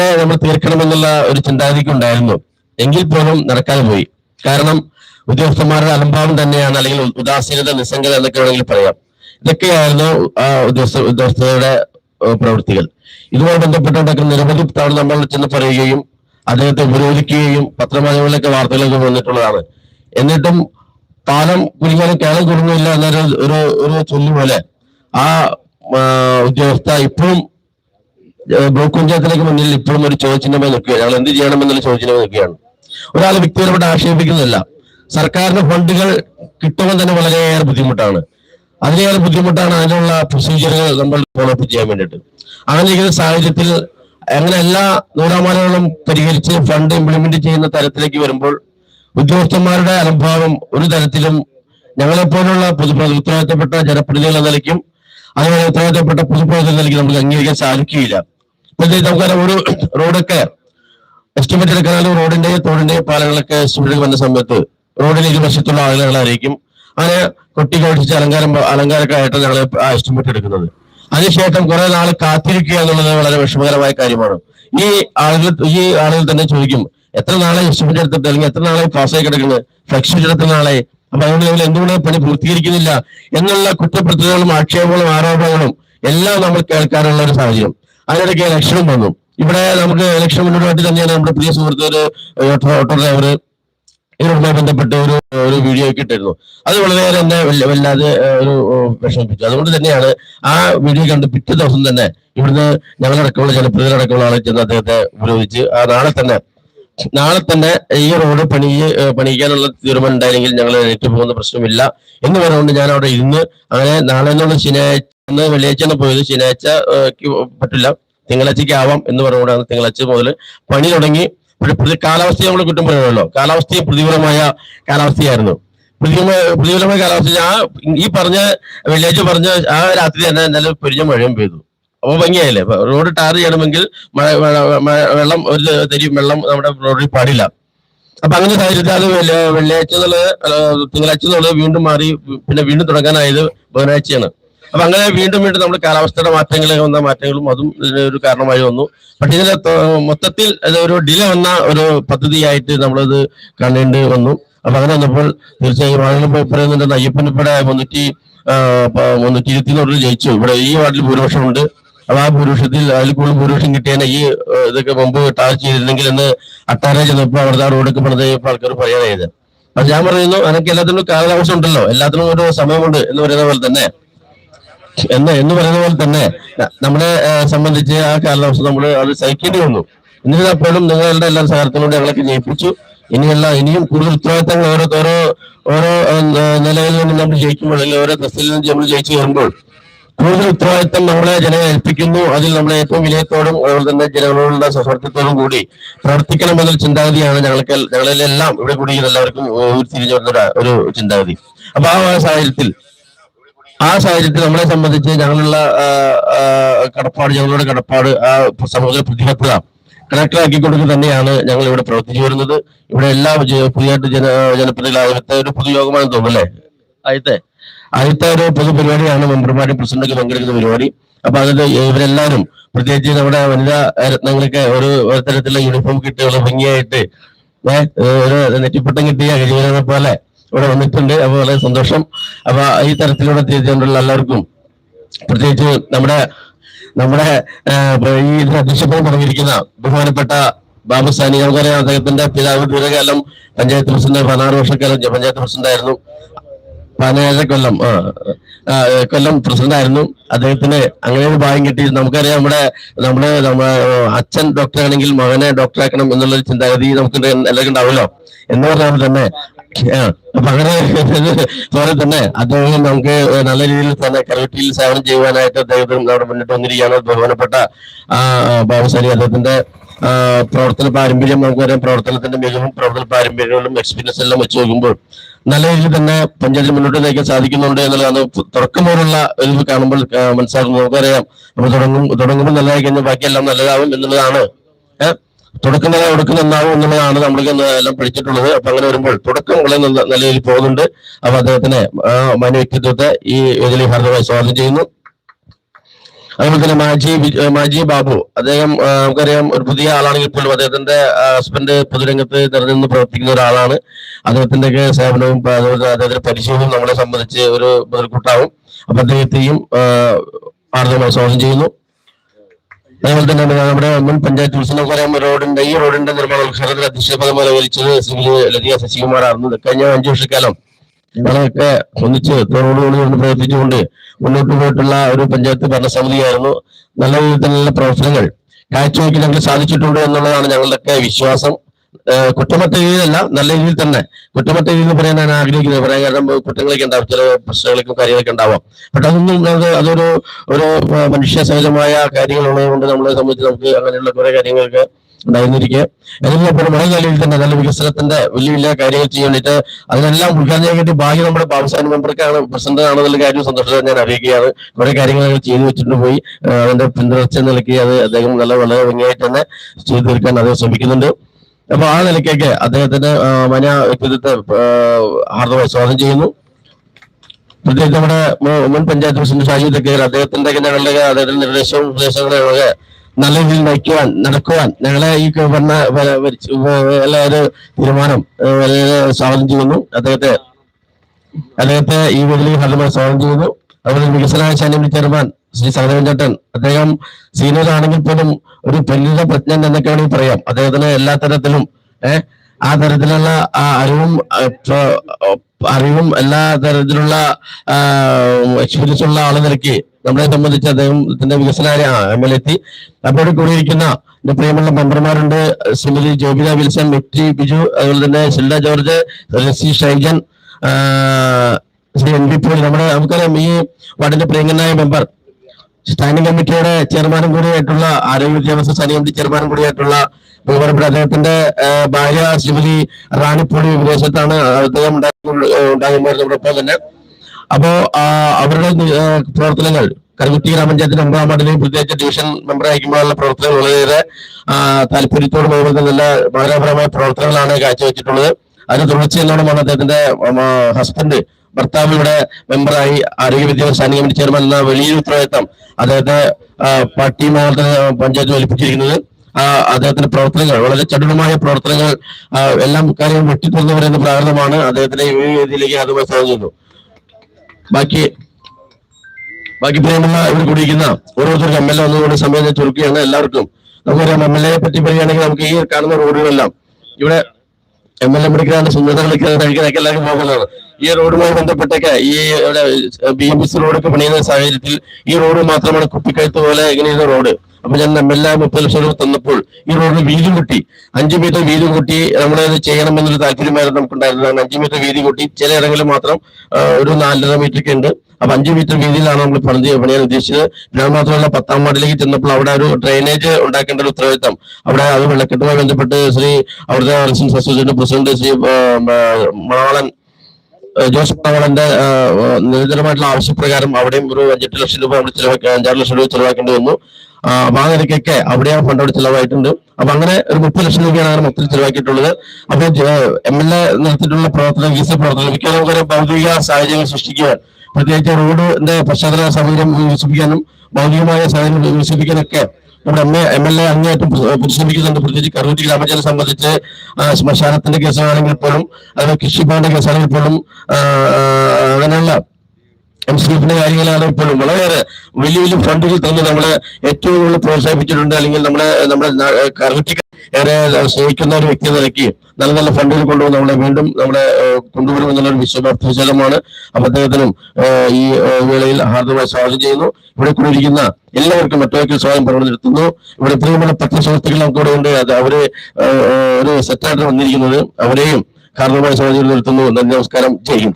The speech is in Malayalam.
തന്നെ നമ്മൾ തീർക്കണമെന്നുള്ള ഒരു ചിന്താഗതിക്ക് ഉണ്ടായിരുന്നു. എങ്കിൽ പോലും നടക്കാതെ പോയി. കാരണം ഉദ്യോഗസ്ഥന്മാരുടെ അലംഭാവം തന്നെയാണ് അല്ലെങ്കിൽ ഉദാസീനത നിസ്സംഗത എന്നൊക്കെ വേണമെങ്കിൽ പറയാം. ഇതൊക്കെയായിരുന്നു ആ ഉദ്യോഗസ്ഥ ഉദ്യോഗസ്ഥരുടെ പ്രവൃത്തികൾ. ഇതുമായി ബന്ധപ്പെട്ടുകൊണ്ടൊക്കെ നിരവധി തവണ നമ്മൾ ചെന്ന് പറയുകയും അദ്ദേഹത്തെ ഉപരോധിക്കുകയും പത്രമാധ്യമങ്ങളിലൊക്കെ വാർത്തകളൊക്കെ വന്നിട്ടുള്ളതാണ്. എന്നിട്ടും പാലം കുലുങ്ങാനും കേളം കുറഞ്ഞില്ല എന്നൊരു ഒരു ഒരു ആ ഉദ്യോഗസ്ഥ ഇപ്പോഴും ബ്ലോക്ക് മുന്നിൽ ഇപ്പോഴും ഒരു ചോദ്യചിഹ്നമായി നിൽക്കുകയാണ്. ഞങ്ങൾ എന്ത് ചെയ്യണമെന്നുള്ള ചോദ്യചിഹ്നമായി നിൽക്കുകയാണ്. ഒരാൾ വ്യക്തിപരമായിട്ട് ആക്ഷേപിക്കുന്നില്ല സർക്കാരിന്റെ ഫണ്ടുകൾ കിട്ടുമ്പോൾ തന്നെ വളരെയേറെ ബുദ്ധിമുട്ടാണ്. അതിനേറെ ബുദ്ധിമുട്ടാണ് അതിനുള്ള പ്രൊസീജിയറുകൾ നമ്മൾ ഫോളോ അപ്പ് ചെയ്യാൻ വേണ്ടിയിട്ട്. അങ്ങനെ ഇരിക്കുന്ന സാഹചര്യത്തിൽ അങ്ങനെ എല്ലാ നൂറാമാലകളും പരിഹരിച്ച് ഫണ്ട് ഇംപ്ലിമെന്റ് ചെയ്യുന്ന തരത്തിലേക്ക് വരുമ്പോൾ ഉദ്യോഗസ്ഥന്മാരുടെ അനുഭാവം ഒരു തരത്തിലും ഞങ്ങളെപ്പോലുള്ള പൊതു ഉത്തരവാദിത്തപ്പെട്ട ജനപ്രതിനിധികൾ നിലയ്ക്കും അതുപോലെ ഉത്തരവാദിത്തപ്പെട്ട പൊതുപ്രവർത്തനം നൽകി നമുക്ക് അംഗീകരിക്കാൻ സാധിക്കുകയില്ല. നമുക്കറിയാം ഒരു റോഡൊക്കെ എസ്റ്റിമേറ്റ് എടുക്കാനും റോഡിന്റെ തോടിന്റെ പാലങ്ങളൊക്കെ എസ്റ്റിമേറ്റ് വന്ന സമയത്ത് റോഡിന് ഇരുവശത്തുള്ള ആളുകളായിരിക്കും അങ്ങനെ കൊട്ടി കൊടിച്ച് അലങ്കാരം അലങ്കാരമൊക്കെ ആയിട്ട് ഞങ്ങൾ എസ്റ്റിമേറ്റ് എടുക്കുന്നത്. അതിനുശേഷം കുറെ നാൾ കാത്തിരിക്കുക എന്നുള്ളത് വളരെ വിഷമകരമായ കാര്യമാണ്. ഈ ആളുകൾ ഈ ആളുകൾ തന്നെ ചോദിക്കും എത്ര നാളെ എസ്റ്റിമേറ്റ് എടുത്തിട്ട് അല്ലെങ്കിൽ എത്ര നാളെ പാസ്സായി കിടക്കുന്നത് ഫ്ലെക്സ് എടുത്ത നാളെ അപ്പൊ അതുകൊണ്ട് നിങ്ങൾ എന്തുകൊണ്ട് പണി പൂർത്തീകരിക്കുന്നില്ല എന്നുള്ള കുറ്റപ്പെടുത്തലുകളും ആക്ഷേപങ്ങളും ആരോപണങ്ങളും എല്ലാം നമ്മൾ കേൾക്കാനുള്ള ഒരു സാഹചര്യം. അതിനിടയ്ക്ക് ഇലക്ഷനും വന്നു. ഇവിടെ നമുക്ക് ഇലക്ഷൻ മുന്നോട്ട് തന്നെയാണ് നമ്മുടെ പ്രിയ സുഹൃത്ത് ഒരു ഓട്ടോ ഡ്രൈവർ ഇതിനുമായി ബന്ധപ്പെട്ട് ഒരു ഒരു വീഡിയോ ഒക്കെ ഇട്ടിരുന്നു. അത് വളരെയേറെ എന്നെ വല്ല- വല്ലാതെ ഒരു വിഷമിപ്പിച്ചു. അതുകൊണ്ട് തന്നെയാണ് ആ വീഡിയോ കണ്ട് പിറ്റേ ദിവസം തന്നെ ഇവിടുന്ന് ഞങ്ങളടക്കമുള്ള ജനപ്രതിനിധികളടക്കമുള്ള ആളെ ചെന്ന് അദ്ദേഹത്തെ ഉപരോധിച്ച് ആ നാളെ തന്നെ നാളെ തന്നെ ഈ റോഡ് പണി പണിക്കാനുള്ള തീരുമാനം ഉണ്ടായിരുന്നെങ്കിൽ ഞങ്ങൾ ഏറ്റു പോകുന്ന പ്രശ്നമില്ല എന്ന് പറഞ്ഞുകൊണ്ട് ഞാൻ അവിടെ ഇരുന്ന് അങ്ങനെ നാളെ എന്നുള്ള ശനിയാഴ്ച ഇന്ന് വെള്ളിയാഴ്ചയാണ് പോയത് ശനിയാഴ്ച പറ്റില്ല. തിങ്കളാഴ്ചയ്ക്ക് ആവാം എന്ന് പറഞ്ഞുകൊണ്ടാണ് തിങ്കളാഴ്ച മുതൽ പണി തുടങ്ങി. കാലാവസ്ഥയെ നമ്മൾ കുറ്റം പറയുമല്ലോ കാലാവസ്ഥയെ പ്രതികൂലമായ കാലാവസ്ഥയായിരുന്നു. പ്രതികൂല പ്രതികൂലമായ കാലാവസ്ഥ. ആ ഈ പറഞ്ഞ വെള്ളിയാഴ്ച പറഞ്ഞ ആ രാത്രി തന്നെ നല്ല പെരിഞ്ഞ മഴയും പെയ്തു. അപ്പൊ ഭംഗിയായില്ലേ? റോഡ് ടാർ ചെയ്യണമെങ്കിൽ മഴ വെള്ളം ഒരു തരും വെള്ളം നമ്മുടെ റോഡിൽ പാടില്ല. അപ്പൊ അങ്ങനെ സാഹചര്യത്തിൽ അത് വെള്ളി- വെള്ളിയാഴ്ച എന്നുള്ളത് തിങ്കളാഴ്ച എന്നുള്ളത് വീണ്ടും മാറി പിന്നെ വീണ്ടും തുടങ്ങാനായത് ബുധനാഴ്ചയാണ്. അപ്പൊ അങ്ങനെ വീണ്ടും വീണ്ടും നമ്മൾ കാലാവസ്ഥയുടെ മാറ്റങ്ങൾ വന്ന മാറ്റങ്ങളും അതും ഒരു കാരണമായി വന്നു. പക്ഷെ ഇതിന്റെ മൊത്തത്തിൽ ഒരു ഡിലേ വന്ന ഒരു പദ്ധതിയായിട്ട് നമ്മളത് കാണേണ്ടി വന്നു. അപ്പൊ അങ്ങനെ വന്നപ്പോൾ തീർച്ചയായും ആളുകൾ പറയുന്നുണ്ട് അയ്യപ്പൻ മുന്നൂറ്റി മുന്നൂറ്റി ഇരുപത്തിനൂറിൽ ജയിച്ചു. ഇവിടെ ഈ വാർഡിൽ ഭൂരിപക്ഷം അപ്പൊ ആ ഭൂരിപക്ഷത്തിൽ അതിൽ കൂടുതൽ ഭൂരിപക്ഷം കിട്ടിയാൽ ഈ ഇതൊക്കെ മുമ്പ് ടാർച്ച് ചെയ്തിരുന്നെങ്കിൽ എന്ന് അട്ടാരെ ചെന്നപ്പോൾ അവിടുത്തെ ആ റോഡൊക്കെ പണിത് ആൾക്കാർ പറയാനായത്. അപ്പൊ ഞാൻ പറയുന്നു അനക്ക് എല്ലാത്തിനും കാലതാമസം ഉണ്ടല്ലോ. എല്ലാത്തിനും ഒരു സമയമുണ്ട് എന്ന് പറയുന്ന പോലെ തന്നെ. എന്ന് എന്ന് പറയുന്ന പോലെ തന്നെ. നമ്മളെ സംബന്ധിച്ച് ആ കാലതാമസം നമ്മൾ അത് സഹിക്കേണ്ടി വന്നു. എന്നിരുന്നപ്പോഴും നിങ്ങളുടെ എല്ലാ സഹകരണത്തിലൂടെ ഞങ്ങളൊക്കെ ജയിപ്പിച്ചു. ഇനിയുള്ള ഇനിയും കൂടുതൽ ഉത്തരവാദിത്തങ്ങൾ ഓരോ ഓരോ ഓരോ നിലയിൽ നിന്ന് നമ്മൾ ജയിക്കുമ്പോൾ അല്ലെങ്കിൽ ഓരോ തസ്തിയിൽ നിന്ന് നമ്മൾ ജയിച്ചു കയറുമ്പോൾ കൂടുതൽ ഉത്തരവാദിത്തം നമ്മളെ ജനങ്ങളെ ഏൽപ്പിക്കുന്നു. അതിൽ നമ്മളെ ഏറ്റവും വിനയത്തോടും അതുപോലെ തന്നെ ജനങ്ങളോടുള്ള സൗഹൃദത്തോടും കൂടി പ്രവർത്തിക്കണം എന്നൊരു ചിന്താഗതിയാണ് ഞങ്ങൾക്ക് ഞങ്ങളിലെല്ലാം ഇവിടെ കൂടി എല്ലാവർക്കും തിരിഞ്ഞു വരുന്ന ഒരു- ചിന്താഗതി. അപ്പൊ ആ സാഹചര്യത്തിൽ ആ സാഹചര്യത്തിൽ നമ്മളെ സംബന്ധിച്ച് ഞങ്ങളുള്ള കടപ്പാട് ഞങ്ങളുടെ കടപ്പാട് ആ സമൂഹ പ്രതിബദ്ധത കണക്റ്റാക്കി കൊടുക്കുക തന്നെയാണ് ഞങ്ങൾ ഇവിടെ പ്രവർത്തിച്ചു വരുന്നത്. ഇവിടെ എല്ലാ പുതിയ ജന ജനപ്രതിനിധികളാകത്തെ ഒരു പൊതുയോഗമാണെന്ന് തോന്നുന്നു അല്ലേ? ആദ്യത്തെ ആദ്യത്തെ ഒരു പൊതുപരിപാടിയാണ് മെമ്പർമാരും പ്രസിഡന്റൊക്കെ പങ്കെടുക്കുന്ന പരിപാടി. അപ്പൊ അതിൽ ഇവരെല്ലാവരും പ്രത്യേകിച്ച് നമ്മുടെ വനിതാ രത്നങ്ങളൊക്കെ ഒരു തരത്തിലുള്ള യൂണിഫോം കിട്ടിയുള്ള ഭംഗിയായിട്ട് ഒരു നെറ്റിപ്പട്ടം കിട്ടിയ ഗജീവനെ പോലെ ഇവിടെ വന്നിട്ടുണ്ട്. അപ്പൊ വളരെ സന്തോഷം. അപ്പൊ ഈ തരത്തിലൂടെ തിരിച്ചുകൊണ്ടുള്ള എല്ലാവർക്കും പ്രത്യേകിച്ച് നമ്മുടെ നമ്മുടെ ഈ അധ്യക്ഷപ്പം പറഞ്ഞിരിക്കുന്ന ബഹുമാനപ്പെട്ട ബാബു സാനി നമുക്കറിയാം അദ്ദേഹത്തിന്റെ പിതാവ് ദീർഘകാലം പഞ്ചായത്ത് പ്രസിഡന്റ് പതിനാറ് വർഷക്കാലം പഞ്ചായത്ത് പ്രസിഡന്റ് പതിനേഴര കൊല്ലം കൊല്ലം പ്രസിഡന്റ് ആയിരുന്നു അദ്ദേഹത്തിന് അങ്ങനെ ഒരു ഭാഗ്യം കിട്ടി നമുക്കറിയാം നമ്മുടെ നമ്മുടെ നമ്മുടെ അച്ഛൻ ഡോക്ടർ ആണെങ്കിൽ മകനെ ഡോക്ടർ ആക്കണം എന്നുള്ളൊരു ചിന്താഗതി നമുക്ക് എല്ലാവർക്കും ഉണ്ടാവുമല്ലോ. എന്ന് പറഞ്ഞാൽ തന്നെ അങ്ങനെ പോലെ തന്നെ അദ്ദേഹം നമുക്ക് നല്ല രീതിയിൽ തന്നെ കരവറ്റിയിൽ സേവനം ചെയ്യുവാനായിട്ട് അദ്ദേഹത്തിന് നമ്മുടെ മുന്നിട്ട് വന്നിരിക്കുകയാണ്. ബഹുമാനപ്പെട്ട ആ ബാബുസാരി അദ്ദേഹത്തിന്റെ പ്രവർത്തന പാരമ്പര്യം നമുക്കറിയാം പ്രവർത്തനത്തിന്റെ മികവും പ്രവർത്തന പാരമ്പര്യങ്ങളും എക്സ്പീരിയൻസ് എല്ലാം വെച്ച് നോക്കുമ്പോൾ നല്ല രീതിയിൽ തന്നെ പഞ്ചായത്തിൽ മുന്നോട്ട് നയിക്കാൻ സാധിക്കുന്നുണ്ട് എന്നുള്ളതാണ് തുടക്കം മുതലുള്ള ഒരു കാണുമ്പോൾ മനസ്സിലാക്കുന്നു നമുക്കറിയാം. നമ്മൾ തുടങ്ങും തുടങ്ങുമ്പോൾ നല്ലതായി കഴിഞ്ഞാൽ ബാക്കിയെല്ലാം നല്ലതാവും എന്നുള്ളതാണ്. തുടക്കം നല്ല ഒടുക്കം നന്നാവും എന്നുള്ളതാണ് നമ്മൾക്ക് എല്ലാം പഠിച്ചിട്ടുള്ളത്. അപ്പൊ അങ്ങനെ വരുമ്പോൾ തുടക്കം വളരെ നല്ല രീതിയിൽ പോകുന്നുണ്ട്. അപ്പൊ അദ്ദേഹത്തിന് മാന്യ വ്യക്തിത്വത്തെ ഈ വേദിയിൽ ഹാർദമായി സ്വാഗതം ചെയ്യുന്നു. അതുപോലെ തന്നെ മാജി മാജി ബാബു. അദ്ദേഹം നമുക്കറിയാം ഒരു പുതിയ ആളാണെങ്കിൽ പോലും അദ്ദേഹത്തിന്റെ ഹസ്ബൻഡ് പൊതുരംഗത്ത് നിറഞ്ഞു പ്രവർത്തിക്കുന്ന ഒരാളാണ്. അദ്ദേഹത്തിന്റെ ഒക്കെ സേവനവും അതുപോലെ അദ്ദേഹത്തിന്റെ പരിശീലനവും നമ്മളെ സംബന്ധിച്ച് ഒരു മുതൽക്കൂട്ടാവും. അപ്പൊ അദ്ദേഹത്തെയും ആർദ്രമായി സ്വാഗതം ചെയ്യുന്നു. അതുപോലെ തന്നെ നമ്മുടെ- മുൻ പഞ്ചായത്ത് പ്രസിഡന്റ് പറയാൻ റോഡിന്റെ ഈ റോഡിന്റെ നിർമ്മാണ ഉദ്ഘാടനത്തിൽ അധ്യക്ഷപദം വഹിച്ചത് ശ്രീ ലതിക ശശികുമാറായിരുന്നു. കഴിഞ്ഞ അഞ്ചു വർഷക്കാലം ഞങ്ങളൊക്കെ ഒന്നിച്ച് തോടുകൂടി കൊണ്ട് പ്രവർത്തിച്ചുകൊണ്ട് മുന്നോട്ട് പോയിട്ടുള്ള ഒരു പഞ്ചായത്ത് ഭരണസമിതിയായിരുന്നു. നല്ല രീതിയിൽ തന്നെയുള്ള പ്രവർത്തനങ്ങൾ കാഴ്ചവെക്കാൻ ഞങ്ങൾ സാധിച്ചിട്ടുണ്ട് എന്നുള്ളതാണ് ഞങ്ങളുടെയൊക്കെ വിശ്വാസം. കുറ്റമറ്റ രീതിയിലല്ല നല്ല രീതിയിൽ തന്നെ കുറ്റമറ്റ രീതിയിൽ പറയാൻ ഞാൻ ആഗ്രഹിക്കുന്നത് പറയാൻ കാരണം കുറ്റങ്ങളൊക്കെ ഉണ്ടാവും ചില പ്രശ്നങ്ങളൊക്കെ കാര്യങ്ങളൊക്കെ ഉണ്ടാവാം. പക്ഷെ അതൊന്നും അത് അതൊരു ഒരു മനുഷ്യ സഹജമായ കാര്യങ്ങളുള്ളത് കൊണ്ട് നമ്മളെ സംബന്ധിച്ച് നമുക്ക് അങ്ങനെയുള്ള കുറെ കാര്യങ്ങൾക്ക് ഉണ്ടായിരുന്നിരിക്കുക അതിനെപ്പോഴും വളരെ നിലയിൽ തന്നെ നല്ല വികസനത്തിന്റെ വലിയ വലിയ കാര്യങ്ങൾ ചെയ്യാൻ വേണ്ടിയിട്ട് അതിനെല്ലാം ഉദ്ഘാടനം വേണ്ടി ഭാഗ്യം നമ്മുടെ ബാബുസാൻ മെമ്പർക്കാണ് പ്രസിഡന്റ് ആണെന്നുള്ള കാര്യം സന്തോഷത്തോടെ ഞാൻ അറിയിക്കുകയാണ്. കുറെ കാര്യങ്ങൾ ചെയ്തു വെച്ചിട്ട് പോയി. അതിന്റെ പിന്തുടർച്ച നിലയ്ക്ക് അത് അദ്ദേഹം നല്ല വളരെ ഭംഗിയായിട്ട് തന്നെ ചെയ്തു തീർക്കാൻ അദ്ദേഹം ശ്രമിക്കുന്നുണ്ട്. അപ്പൊ ആ നിലയ്ക്കൊക്കെ അദ്ദേഹത്തിന്റെ മന വ്യക്തിത്വത്തെ ഹാർദമായി സ്വാഗതം ചെയ്യുന്നു. പ്രത്യേകിച്ച് നമ്മുടെ മുൻ പഞ്ചായത്ത് പ്രസിഡന്റ് ഷാജി തെക്കേൽ അദ്ദേഹത്തിന്റെ ഞങ്ങളുടെ അദ്ദേഹത്തിന്റെ നിർദ്ദേശവും ഉപദേശങ്ങളും ഒക്കെ നല്ല രീതിയിൽ നയിക്കുവാൻ നടക്കുവാൻ ഞങ്ങളെ ഈ ഭരണ എല്ലാ ഒരു തീരുമാനം സ്വാഗതം ചെയ്യുന്നു. അദ്ദേഹത്തെ അദ്ദേഹത്തെ ഈ വേദിയിൽ ഹർദ്ദമായി സ്വാഗതം ചെയ്യുന്നു. അതുപോലെ വികസന ചാനൽ ചെയർമാൻ ശ്രീ സഹദേവൻ ചേട്ടൻ. അദ്ദേഹം സീനിയർ ആണെങ്കിൽ പോലും ഒരു പരിണിത പ്രജ്ഞൻ എന്നൊക്കെ വേണമെങ്കിൽ പറയാം. അദ്ദേഹത്തിന് എല്ലാ തരത്തിലും ഏഹ് ആ തരത്തിലുള്ള ആ അറിവും അറിവും എല്ലാ തരത്തിലുള്ള എക്സ്പീരിയൻസ് ഉള്ള ആളെ നിലയ്ക്ക് നമ്മളെ സംബന്ധിച്ച് അദ്ദേഹത്തിന്റെ വികസന എം എൽ എത്തി. അപ്പോൾ കൂടിയിരിക്കുന്ന എന്റെ പ്രിയമുള്ള മെമ്പർമാരുണ്ട് ശ്രീമതി ജോബിത വിൽസൺ മെറ്റി ബിജു അതുപോലെ തന്നെ Shilda George C Shaijan Shri N B Poly നമ്മുടെ നമുക്കറിയാം ഈ വാർഡിന്റെ പ്രിയങ്കനായ മെമ്പർ സ്റ്റാൻഡിംഗ് കമ്മിറ്റിയുടെ ചെയർമാനും കൂടിയായിട്ടുള്ള ആരോഗ്യ വിദ്യാഭ്യാസ കമ്മിറ്റി ചെയർമാനും കൂടിയായിട്ടുള്ള ബഹുമാനപ്പെട്ട അദ്ദേഹത്തിന്റെ ഭാര്യ ശ്രീമതി റാണിപ്പൊടി വിദേശത്താണ് അദ്ദേഹം ഉണ്ടാകുന്നതോടൊപ്പം തന്നെ. അപ്പോ അവരുടെ പ്രവർത്തനങ്ങൾ കരുകുത്തി ഗ്രാമപഞ്ചായത്തിന്റെ ഒമ്പതാം വാർഡിലെയും പ്രത്യേകിച്ച് ഡിവിഷൻ മെമ്പർ പ്രവർത്തനങ്ങൾ വളരെയേറെ താല്പര്യത്തോട് പോകുന്ന നല്ല മനോഹരമായ പ്രവർത്തനങ്ങളാണ് കാഴ്ചവെച്ചിട്ടുള്ളത്. അതിന് തുടർച്ച എന്നോണമാണ് അദ്ദേഹത്തിന്റെ ഹസ്ബൻഡ് ഭർത്താവ് ഇവിടെ മെമ്പറായി ആരോഗ്യ വിദ്യാഭ്യാസ സ്റ്റാൻഡിംഗ് കമ്മിറ്റി ചെയർമാൻ എന്ന വലിയൊരു ഉത്തരവാദിത്തം അദ്ദേഹത്തെ പാർട്ടി മേഖല പഞ്ചായത്ത് വലിപ്പിച്ചിരിക്കുന്നത്. അദ്ദേഹത്തിന്റെ പ്രവർത്തനങ്ങൾ വളരെ ചടുലമായ പ്രവർത്തനങ്ങൾ എല്ലാം കാര്യം വെട്ടിത്തുറന്നു പറയുന്ന പ്രാകൃതമാണ് അദ്ദേഹത്തിന്റെ ഈ വേദിയിലേക്ക് അതുമായി സാധിക്കുന്നു ബാക്കി ബാക്കി പ്രിയമുള്ള ഇവിടെ കൂടിയിരിക്കുന്ന ഓരോരുത്തർക്കും എം എൽ എ ഒന്നുകൂടി സമയം ഞാൻ ചുരുക്കുകയാണ്. എല്ലാവർക്കും നമുക്കറിയാം എം എൽ എയെ പറ്റി പറയുകയാണെങ്കിൽ നമുക്ക് ഈ കാണുന്ന റോഡുകളെല്ലാം ഇവിടെ എം എൽ എ പഠിക്കാണ്ട് സുന്ദരങ്ങളൊക്കെ കഴിക്കാനൊക്കെ എല്ലാവർക്കും പോകുന്നതാണ് ഈ റോഡുമായി ബന്ധപ്പെട്ടൊക്കെ ഈ ഇവിടെ ബി എം എസ് റോഡൊക്കെ പണിയുന്ന സാഹചര്യത്തിൽ ഈ റോഡ് മാത്രമാണ് കുപ്പിക്കഴുത്ത് പോലെ ഇങ്ങനെയുള്ള റോഡ്. അപ്പൊ ഞാൻ എം എൽ എ മുപ്പത് ലക്ഷം രൂപ തന്നപ്പോൾ ഈ റോഡിന് വീതി കൂട്ടി. അഞ്ചു മീറ്റർ വീതി കൂട്ടി നമ്മുടെ നമ്മളത് ചെയ്യണമെന്നൊരു താല്പര്യമായിരുന്നു നമുക്കുണ്ടായിരുന്നതാണ് അഞ്ചു മീറ്റർ വീതി കൂട്ടി ചിലയിടങ്ങളിൽ മാത്രം ഒരു നാലര മീറ്റർ ഉണ്ട്. അപ്പൊ അഞ്ചു മീറ്റർ വീതിയിലാണ് നമ്മൾ പണി പണിയാൻ ഉദ്ദേശിച്ചത്. പിന്നെ മാത്രമല്ല പത്താം വാർഡിലേക്ക് ചെന്നപ്പോൾ അവിടെ ഒരു ഡ്രെയിനേജ് ഉണ്ടാക്കേണ്ട ഒരു ഉത്തരവാദിത്തം. അവിടെ അത് വെള്ളക്കെട്ടുമായി ബന്ധപ്പെട്ട് ശ്രീ അവിടുത്തെ റെസിഡൻസ് അസോസിയേഷൻ പ്രസിഡന്റ് ശ്രീ മണവാളൻ ജോസ് ആ, നിരന്തരമായിട്ടുള്ള ആവശ്യപ്രകാരം അവിടെയും ഒരു അഞ്ചെട്ട് ലക്ഷം രൂപ അവിടെ ചിലവാക്കി അഞ്ചാറ് ലക്ഷം രൂപ ചിലവാക്കേണ്ടി വന്നു. അപ്പൊ അവിടെ ആ ഫണ്ട് അവിടെ ചിലവായിട്ടുണ്ട്. അപ്പൊ അങ്ങനെ ഒരു മുപ്പത് ലക്ഷം രൂപയാണ് അങ്ങനെ മൊത്തത്തിൽ ചിലവാക്കിയിട്ടുള്ളത്. അപ്പൊ എം എൽ എ നടത്തിയിട്ടുള്ള പ്രവർത്തനം വികസന പ്രവർത്തനം മിക്ക നമുക്കൊരു ഭൗതിക സാഹചര്യങ്ങൾ സൃഷ്ടിക്കുവാൻ പ്രത്യേകിച്ച് റോഡിന്റെ പശ്ചാത്തല സൗകര്യം വികസിപ്പിക്കാനും ഭൗതികമായ സാഹചര്യം വികസിപ്പിക്കാനൊക്കെ നമ്മുടെ M A M L A അങ്ങേയറ്റം പ്ര- പരിശ്രമിക്കുന്നുണ്ട് പ്രത്യേകിച്ച് കറൂറ്റി ഗ്രാമപഞ്ചായത്തെ സംബന്ധിച്ച് ശ്മശാനത്തിന്റെ കേസാണെങ്കിൽ പോലും അതുപോലെ കൃഷിഭവന്റെ കേസാണെങ്കിൽ പോലും അങ്ങനെയുള്ള എം സി എഫിന്റെ കാര്യങ്ങളാണ് ഇപ്പോഴും വളരെയേറെ വലിയ വലിയ ഫണ്ടുകൾ തന്നെ നമ്മളെ ഏറ്റവും കൂടുതൽ പ്രോത്സാഹിപ്പിച്ചിട്ടുണ്ട്. അല്ലെങ്കിൽ നമ്മുടെ നമ്മുടെ കറക്റ്റ് ഏറെ സ്നേഹിക്കുന്ന ഒരു വ്യക്തി നിലയ്ക്ക് നല്ല നല്ല ഫണ്ടുകൾ കൊണ്ടുവന്ന് നമ്മളെ വീണ്ടും നമ്മളെ കൊണ്ടുവരുമെന്നുള്ള ഒരു വിശ്വാസമാണ് അപ്പൊ അദ്ദേഹത്തിനും ഈ വേളയിൽ ഹാർദമായി സ്വാഗതം ചെയ്യുന്നു. ഇവിടെ കൂടിയിരിക്കുന്ന എല്ലാവർക്കും മറ്റൊരിക്കൽ സ്വാഗതം പറഞ്ഞു നിർത്തുന്നു. ഇവിടെ പ്രിയമുള്ള പത്ത് സുഹൃത്തുക്കൾ നമുക്ക് ഇവിടെ ഉണ്ട്. അത് അവർ ഒരു സെറ്റായിട്ട് വന്നിരിക്കുന്നത് അവരെയും ഹാർദമായി സ്വാഗതം നിർത്തുന്നു. നന്ദി നമസ്കാരം. ജയ്